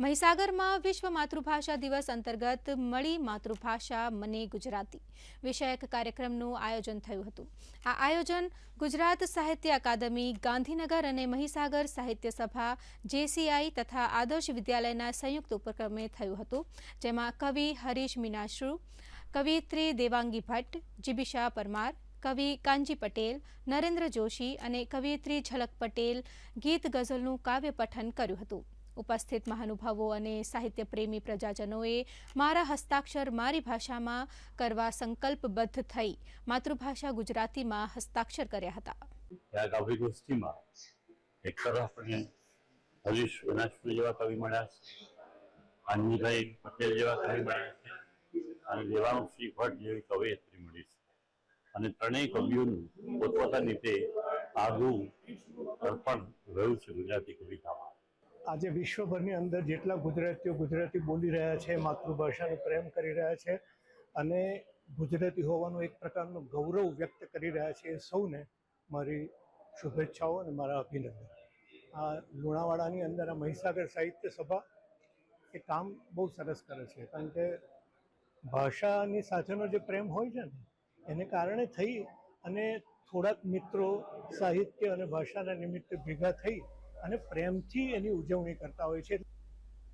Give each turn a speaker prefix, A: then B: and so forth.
A: મહીસાગરમાં વિશ્વ માતૃભાષા દિવસ અંતર્ગત મળી માતૃભાષા મને ગુજરાતી વિષયક કાર્યક્રમનું આયોજન થયું હતું. આ આયોજન ગુજરાત સાહિત્ય અકાદમી, ગાંધીનગર અને મહીસાગર સાહિત્ય સભા, જેસીઆઈ તથા આદર્શ વિદ્યાલયના સંયુક્ત ઉપક્રમે થયું હતું, જેમાં કવિ હરીશ મીનાશ્રુ કવિત્રી દેવાંગી ભટ્ટ, જીબીશા પરમાર, કવિ કાંજી પટેલ, નરેન્દ્ર જોશી અને કવિયત્રી ઝલક પટેલ ગીત ગઝલનું કાવ્ય પઠન કર્યું હતું. ઉપસ્થિત મહાનુભાવો અને સાહિત્ય પ્રેમી પ્રજાજનોએ મારા હસ્તાક્ષર મારી ભાષામાં કરવા સંકલ્પબદ્ધ થઈ માતૃભાષા ગુજરાતીમાં હસ્તાક્ષર કર્યા હતા.
B: કાવ્ય ગોષ્ઠીમાં એક તરફ હરીશ વિનાશપુર જેવા કવિ મળ્યા છે, આનંદભાઈ પટેલ જેવા કવિ મળ્યા છે અને દેવાંશી ભટ્ટ જેવી કવયત્રી મળી છે. અને ત્રણેય કવિઓનું પોતપોતાની રીતે આગવું અર્પણ રહ્યું છે ગુજરાતી કવિતામાં.
C: આજે વિશ્વભરની અંદર જેટલા ગુજરાતીઓ ગુજરાતી બોલી રહ્યા છે, માતૃભાષાનો પ્રેમ કરી રહ્યા છે અને ગુજરાતી હોવાનું એક પ્રકારનું ગૌરવ વ્યક્ત કરી રહ્યા છે એ સૌને મારી શુભેચ્છાઓ અને મારા અભિનંદન. આ લુણાવાડાની અંદર આ મહીસાગર સાહિત્ય સભા એ કામ બહુ સરસ કરે છે, કારણ કે ભાષાની સાથેનો જે પ્રેમ હોય છે ને, એને કારણે થઈ અને થોડાક મિત્રો સાહિત્ય અને ભાષાના નિમિત્તે ભેગા થઈ અને પ્રેમથી એની ઉજવણી કરતા હોય છે.